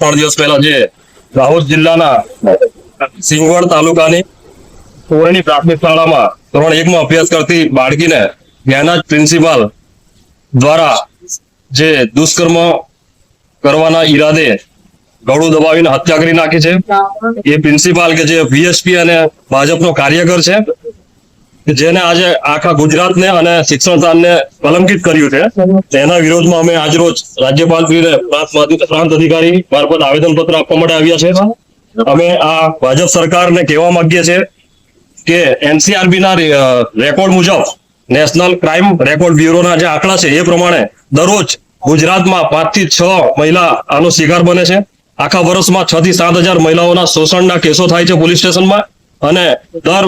ત્રણ દિવસ પહેલા જે દાહોદ જિલ્લાના સિંગવડ તાલુકાની કોરણી પ્રાથમિક શાળામાં ધોરણ એકમાં અભ્યાસ કરતી બાળકીને ત્યાંના જ પ્રિન્સિપાલ દ્વારા જે દુષ્કર્મ કરવાના ઈરાદે ગળું દબાવીને હત્યા કરી નાખી છે. એ પ્રિન્સિપાલ કે જે વીએસપી અને ભાજપનો કાર્યકર છે. જેને આજે આખા ગુજરાતને અને શિક્ષણ સ્થાનને કલંકિત કર્યું છે, તેના વિરોધમાં અમે આજરોજ રાજ્યપાલશ્રીને પ્રાંત અધિ- પ્રાંત અધિકારી મારફત આવેદનપત્ર આપવા માટે આવ્યા છે. અમે આ ભાજપ સરકારને કહેવા માંગીએ છીએ કે એનસીઆરબી ના રેકોર્ડ મુજબ, નેશનલ ક્રાઇમ રેકોર્ડ બ્યુરોના જે આંકડા છે, એ પ્રમાણે દરરોજ ગુજરાતમાં પાંચથી છ મહિલા આનો શિકાર બને છે. આખા વર્ષમાં છ થી સાત હજાર મહિલાઓના શોષણના કેસો થાય છે પોલીસ સ્ટેશનમાં અને દર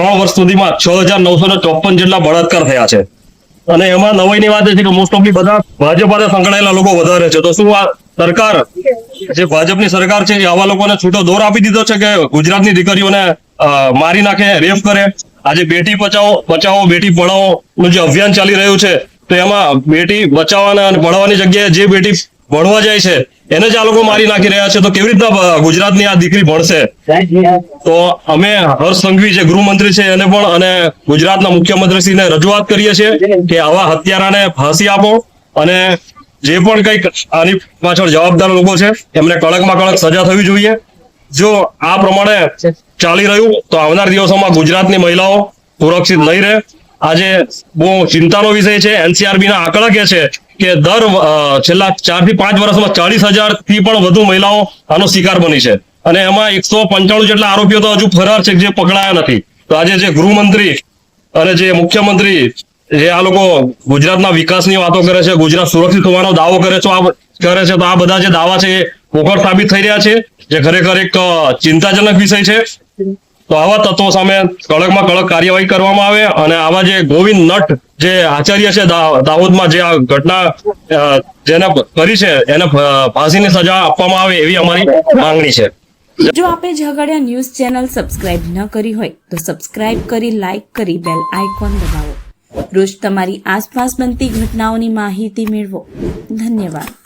ત્રણ વર્ષ સુધીમાં છ હજાર નવસો ને ચોપન જેટલા બળાત્કાર થયા છે. અને એમાં નવાઈની વાત એ છે કે મોસ્ટ ઓફલી બધા ભાજપ સાથે સંકળાયેલા લોકો વધારે છે. તો શું આ સરકાર, જે ભાજપની સરકાર છે આવા લોકોને છૂટો દોર આપી દીધો છે કે ગુજરાતની દીકરીઓને મારી નાખે, રેપ કરે? આજે બેટી બચાવો બચાવો, બેટી પઢાઓ નું જે અભિયાન ચાલી રહ્યું છે, તો એમાં બેટી બચાવવાના અને ભણવાની જગ્યાએ જે બેટી ભણવા જાય છે એને જ આ લોકો મારી નાખી રહ્યા છે. તો કેવી રીતના ગુજરાતની આ દીકરી ભણશે? તો અમે હર્ષ સંઘવી જે ગૃહમંત્રી છે, એને પણ અને ગુજરાતના મુખ્યમંત્રીશ્રીને રજૂઆત કરીએ છીએ કે આવા હત્યારાને ફાંસી આપો અને જે પણ કંઈક આની પાછળ જવાબદાર લોકો છે, એમને કડકમાં કડક સજા થવી જોઈએ. જો આ પ્રમાણે ચાલી રહ્યું, તો આવનાર દિવસોમાં ગુજરાતની મહિલાઓ સુરક્ષિત નહીં રહે. આજે બહુ ચિંતાનો વિષય છે. એનસીઆરબી ના આંકડા કે છે કે દર છેલ્લા ચારથી પાંચ વર્ષમાં ચાલીસ હજારથી પણ વધુ મહિલાઓ આનો શિકાર બની છે. અને એમાં એકસો પંચાણું જેટલા આરોપીઓ તો હજુ ફરાર છે, જે પકડાયા નથી. તો આજે જે ગૃહમંત્રી અને જે મુખ્યમંત્રી જે આ લોકો ગુજરાતના વિકાસની વાતો કરે છે, ગુજરાત સુરક્ષિત હોવાનો દાવો કરે છે, આ કરે છે, તો આ બધા જે દાવા છે એ પોખર સાબિત થઈ રહ્યા છે, જે ખરેખર એક ચિંતાજનક વિષય છે. તો આવા તત્વો સામે કડકમાં કડક કાર્યવાહી કરવામાં આવે અને આવા જે ગોવિંદ નટ જે આચાર્ય છે દાહોદમાં જે આ ઘટના જેને કરી છે, એને ફાંસીની સજા આપવામાં આવે એવી અમારી માંગણી છે. જો આપે ઝઘડિયા ન્યૂઝ ચેનલ સબસ્ક્રાઇબ ન કરી હોય, તો સબસ્ક્રાઇબ કરી, લાઇક કરી, બેલ આઇકોન દબાવો. રોજ તમારી આસપાસ બનતી ઘટનાઓની માહિતી મેળવો. ધન્યવાદ.